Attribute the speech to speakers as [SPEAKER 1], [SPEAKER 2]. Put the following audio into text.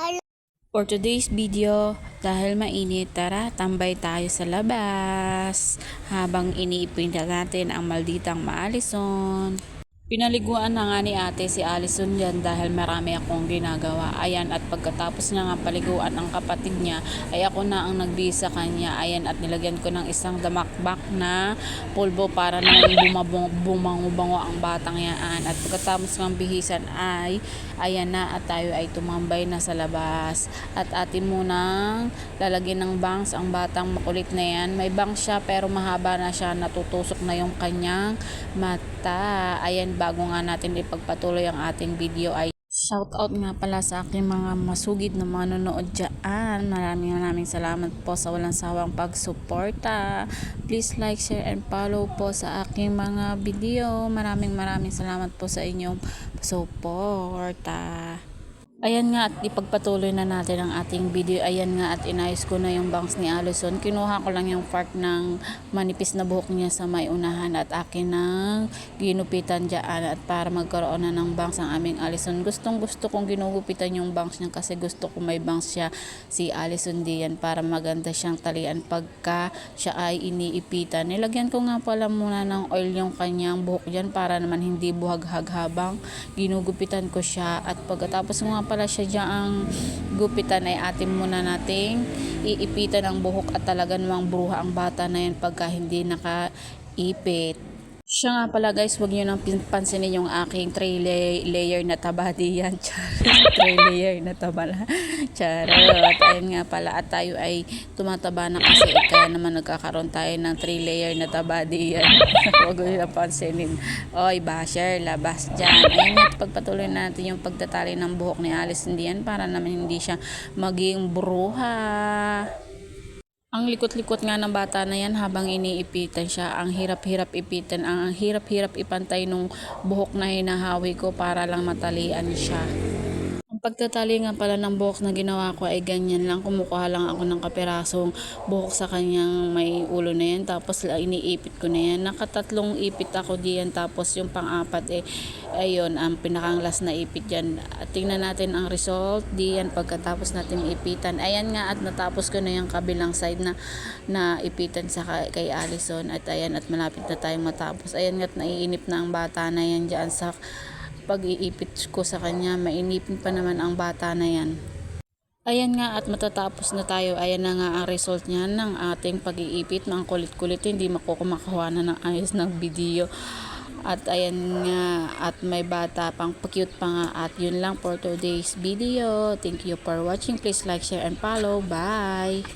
[SPEAKER 1] ala,
[SPEAKER 2] For today's video, dahil mainit, tara tambay tayo sa labas habang iniipin natin ang malditang maalison. Pinaliguan na nga ni ate si Alison yan dahil marami akong ginagawa. Ayan, at pagkatapos niya nga paliguan ang kapatid niya, ay ako na ang nagbisa kanya. Ayan, at nilagyan ko ng isang damakbak na pulbo para bumabong, bumango-bango ang batang yaan. At pagkatapos ng bihisan ay, ayan na, at tayo ay tumambay na sa labas. At atin munang lalagyan ng bangs ang batang makulit na yan. May bangs siya pero mahaba na siya, natutusok na yung kanyang mata. Ayan, bago nga natin ipagpatuloy ang ating video ay Shout out nga pala sa aking mga masugid na manonood dyan. Maraming maraming salamat po sa walang sawang pagsuporta. Please like, share, and follow po sa aking mga video. Maraming maraming salamat po sa inyong suporta. Ayan nga at ipagpatuloy na natin ang ating video. Ayan nga at inayos ko na yung bangs ni Allison. Kinuha ko lang yung part ng manipis na buhok niya sa may unahan at akin ng ginupitan dyan at para magkaroon na ng bangs ang aming Allison. Gustong gusto kong ginugupitan yung bangs niya kasi gusto ko may bangs siya si Allison diyan para maganda siyang talian pagka siya ay iniipitan. Nilagyan ko nga pala muna ng oil yung kanyang buhok dyan para naman hindi buhaghag habang ginugupitan ko siya at pagkatapos nga pala siya dyan ang gupitan ay atin muna nating iipitan ang buhok at talaga namang bruha ang bata na yan pagka hindi nakaipit. Siya nga pala guys, huwag nyo nang pansinin yung aking 3 layer na tabadi yan. Charot. 3 layer na tabala. Charot. Ayun nga pala. At tayo ay tumataba na kasi kaya naman nagkakaroon tayo ng 3 layer na tabadi yan. huwag nyo nang pansinin. Oy, basher, labas dyan. Ayun nga, pagpatuloy natin yung pagtatali ng buhok ni Alice hindi yan para naman hindi siya maging bruha. Ang likot-likot nga ng bata na yan habang iniipitan siya. Ang hirap-hirap ipitan. Ang, hirap-hirap ipantay nung buhok na hinahawi ko para lang matalian siya. Pagtatali nga pala ng buhok na ginawa ko ay ganyan lang. Kumukuha lang ako ng kapirasong buhok sa kanyang may ulo na yan. Tapos iniipit ko na yan. Nakatatlong ipit ako diyan. Tapos yung pang-apat eh, ayun, ang pinakang last na ipit yan. At tingnan natin ang result. Diyan pagkatapos natin ipitan. Ayan nga at natapos ko na yung kabilang side na, na ipitan sa kay, kay Allison. At ayan at malapit na tayong matapos. Ayan nga at naiinip na ang bata na yan dyan sa pag-iipit ko sa kanya, mainipin pa naman ang bata na yan. Ayan nga at matatapos na tayo. Ayan na nga ang result niya ng ating pag-iipit. Ang kulit-kulit, hindi makukumakuha na ng ayos ng video. At ayan nga, at may bata pang pa-cute pa nga. At yun lang for today's video. Thank you for watching. Please like, share, and follow. Bye!